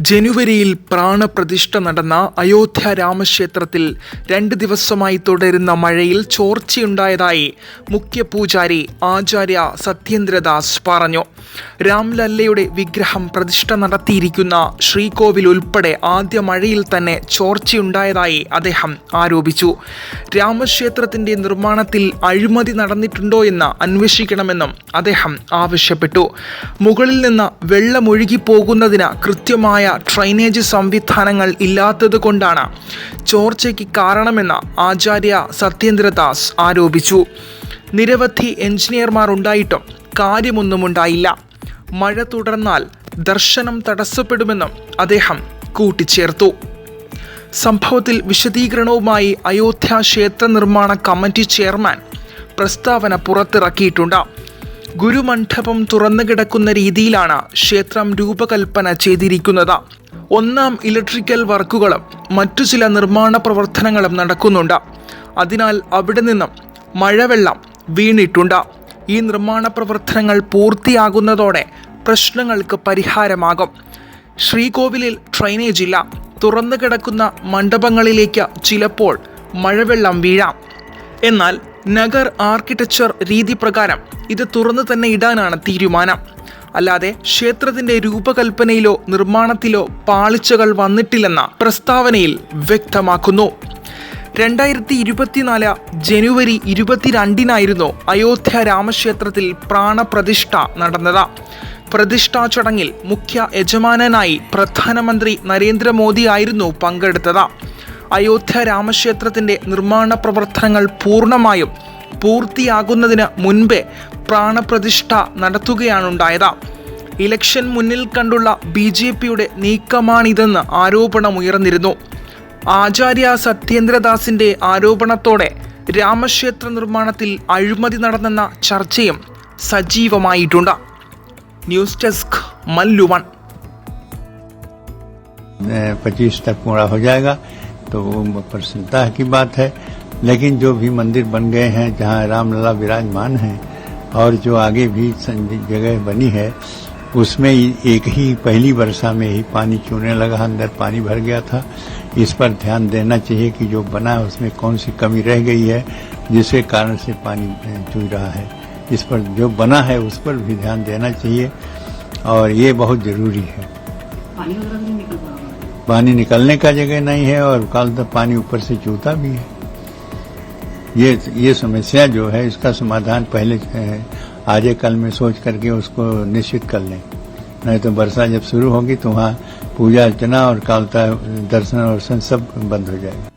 ജനുവരിയിൽ പ്രാണപ്രതിഷ്ഠ നടന്ന അയോധ്യ രാമക്ഷേത്രത്തിൽ രണ്ട് ദിവസമായി തുടരുന്ന മഴയിൽ ചോർച്ചയുണ്ടായതായി മുഖ്യ പൂജാരി ആചാര്യ സത്യേന്ദ്രദാസ് പറഞ്ഞു. രാംലല്ലയുടെ വിഗ്രഹം പ്രതിഷ്ഠ നടത്തിയിരിക്കുന്ന ശ്രീകോവിൽ ഉൾപ്പെടെ ആദ്യ മഴയിൽ തന്നെ ചോർച്ചയുണ്ടായതായി അദ്ദേഹം ആരോപിച്ചു. രാമക്ഷേത്രത്തിന്റെ നിർമ്മാണത്തിൽ അഴിമതി നടന്നിട്ടുണ്ടോ എന്ന് അന്വേഷിക്കണമെന്നും അദ്ദേഹം ആവശ്യപ്പെട്ടു. മുകളിൽ നിന്ന് വെള്ളമൊഴുകി പോകുന്നതിന് കൃത്യമായ ഡ്രൈനേജ് സംവിധാനങ്ങൾ ഇല്ലാത്തതുകൊണ്ടാണ് ചോർച്ചയ്ക്ക് കാരണമെന്ന് ആചാര്യ സത്യേന്ദ്രദാസ് ആരോപിച്ചു. നിരവധി എഞ്ചിനീയർമാർ ഉണ്ടായിട്ടും കാര്യമൊന്നുമുണ്ടായില്ല മഴ തുടർന്നാൽ ദർശനം തടസ്സപ്പെടുമെന്നും അദ്ദേഹം കൂട്ടിച്ചേർത്തു. സംഭവത്തിൽ വിശദീകരണവുമായി അയോധ്യ ക്ഷേത്ര നിർമ്മാണ കമ്മിറ്റി ചെയർമാൻ പ്രസ്താവന പുറത്തിറക്കിയിട്ടുണ്ട്. ഗുരുമണ്ഡപം തുറന്നു കിടക്കുന്ന രീതിയിലാണ് ക്ഷേത്രം രൂപകൽപ്പന ചെയ്തിരിക്കുന്നത്. ഒന്നാം ഇലക്ട്രിക്കൽ വർക്കുകളും മറ്റു ചില നിർമ്മാണ പ്രവർത്തനങ്ങളും നടക്കുന്നുണ്ട്. അതിനാൽ അവിടെ നിന്നും മഴവെള്ളം വീണിട്ടുണ്ട്. ഈ നിർമ്മാണ പ്രവർത്തനങ്ങൾ പൂർത്തിയാകുന്നതോടെ പ്രശ്നങ്ങൾക്ക് പരിഹാരമാകും. ശ്രീകോവിലിൽ ഡ്രൈനേജ് ഇല്ല. തുറന്നു കിടക്കുന്ന മണ്ഡപങ്ങളിലേക്ക് ചിലപ്പോൾ മഴവെള്ളം വീഴാം. എന്നാൽ നഗർ ആർക്കിടെക്ചർ രീതി പ്രകാരം ഇത് തുറന്നു തന്നെ ഇടാനാണ് തീരുമാനം. അല്ലാതെ ക്ഷേത്രത്തിന്റെ രൂപകൽപ്പനയിലോ നിർമ്മാണത്തിലോ പാളിച്ചകൾ വന്നിട്ടില്ലെന്ന പ്രസ്താവനയിൽ വ്യക്തമാക്കുന്നു. രണ്ടായിരത്തി ഇരുപത്തിനാല് ജനുവരി ഇരുപത്തിരണ്ടിനായിരുന്നു അയോധ്യ രാമക്ഷേത്രത്തിൽ പ്രാണപ്രതിഷ്ഠ നടന്നത്. പ്രതിഷ്ഠാ ചടങ്ങിൽ മുഖ്യ യജമാനനായി പ്രധാനമന്ത്രി നരേന്ദ്രമോദിയായിരുന്നു പങ്കെടുത്തത്. അയോധ്യ രാമക്ഷേത്രത്തിന്റെ നിർമ്മാണ പ്രവർത്തനങ്ങൾ പൂർണ്ണമായും പൂർത്തിയാകുന്നതിന് മുൻപേ പ്രാണപ്രതിഷ്ഠ നടത്തുകയാണുണ്ടായത് ഇലക്ഷൻ മുന്നിൽ കണ്ടുള്ള ബി ജെ പിയുടെ നീക്കമാണിതെന്ന് ആരോപണമുയർന്നിരുന്നു ആചാര്യ സത്യേന്ദ്രദാസിന്റെ ആരോപണത്തോടെ രാമക്ഷേത്ര നിർമ്മാണത്തിൽ അഴിമതി നടന്നെന്ന ചർച്ചയും സജീവമായിട്ടുണ്ട് ന്യൂസ് ഡെസ്ക് മല്ലുവൺ पच्चीस तक पूरा हो जाएगा तो वो प्रसन्नता की बात है। लेकिन जो भी मंदिर बन गए हैं, जहाँ रामलला विराजमान हैं, और जो आगे भी जगह बनी है, उसमें एक ही पहली वर्षा में ही पानी चूने लगा, अंदर पानी भर गया था। इस पर ध्यान देना चाहिए कि जो बना है, उसमें कौन सी कमी रह गई है, जिसके कारण से पानी चू रहा है। इस पर जो बना है, उस पर भी ध्यान देना चाहिए, और ये बहुत ज़रूरी है। पानी वगैरह निकल रहा पानी निकलने का जगह नहीं है और काल तक पानी ऊपर से चूता भी है। ये ये समस्या जो है, इसका समाधान पहले आज कल में सोच करके उसको निश्चित कर लें। नहीं तो वर्षा जब शुरू होगी तो वहाँ पूजा अर्चना और कालता दर्शन वर्शन सब बंद हो जाएगा।